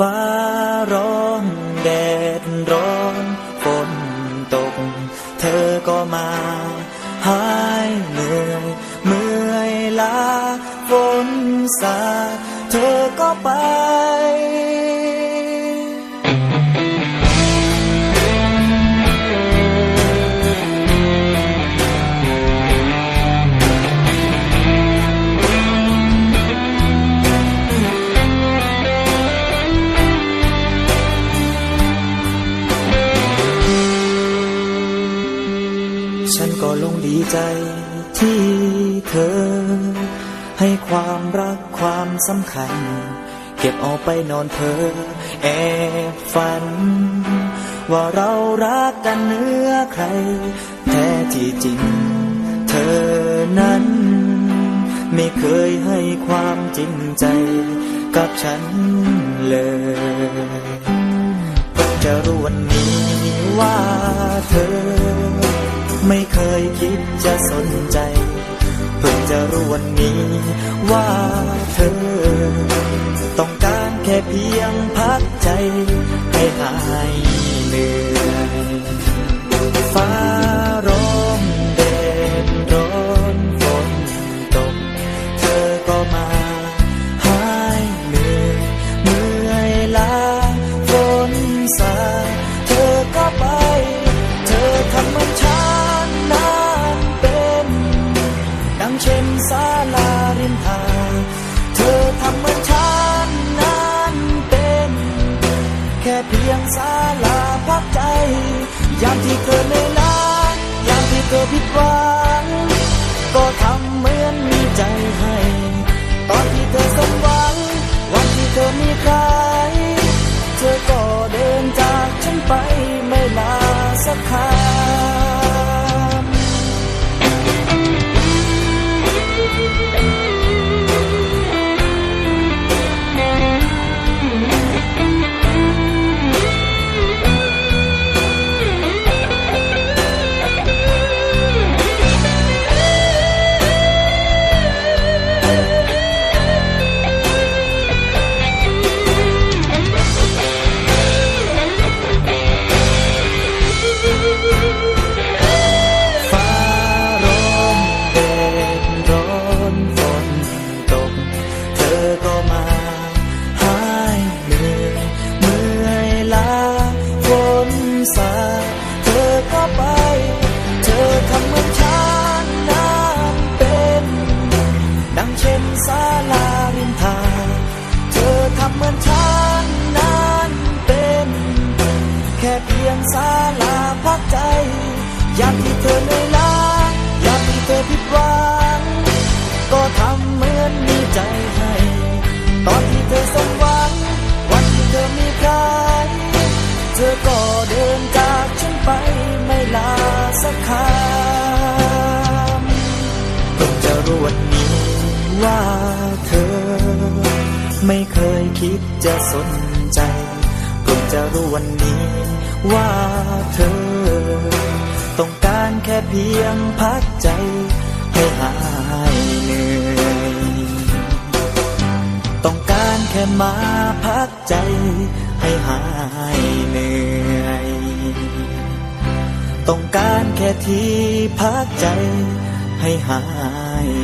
ฟ้าร้องแดดร้อนฝนตก เธอก็มาหายเหนื่อยเมื่อยล้าฝนสาเธอก็ไป ดีใจที่เธอ ให้ความรักความสำคัญ เก็บเอาไปนอนเธอ แอบฝัน ว่าเรารักกันเนื้อใคร แท้ที่จริง เธอนั้น ไม่เคยให้ความจริงใจกับฉันเลยเพิ่งจะรู้วันนี้ว่าเธอ ไม่เคยคิดจะสนใจ เพิ่งจะรู้วันนี้ว่าเธอ ต้องการแค่เพียงพักใจ ให้หายเหนื่อยฟ้าร้อง เพียงศาลาพักใจ ยามที่เธอเหนื่อยล้ายามที่เธอผิดหวัง เธอเหนื่อยล้ายามที่เธอผิดหวัง ก็ทำเหมือนมีใจให้ ตอนที่เธอสมหวัง วันที่เธอมีใคร เธอก็เดินจากฉันไปไม่ลาสักคำเพิ่งจะรู้วันนี้ว่าเธอ ไม่เคยคิดจะสนใจเพิ่งจะรู้วันนี้ว่าเธอ การแค่เพียงพักใจให้หายเหนื่อยต้องการแค่มาพักใจให้หายเหนื่อยต้องการแค่ที่พักใจให้หายเหนื่อย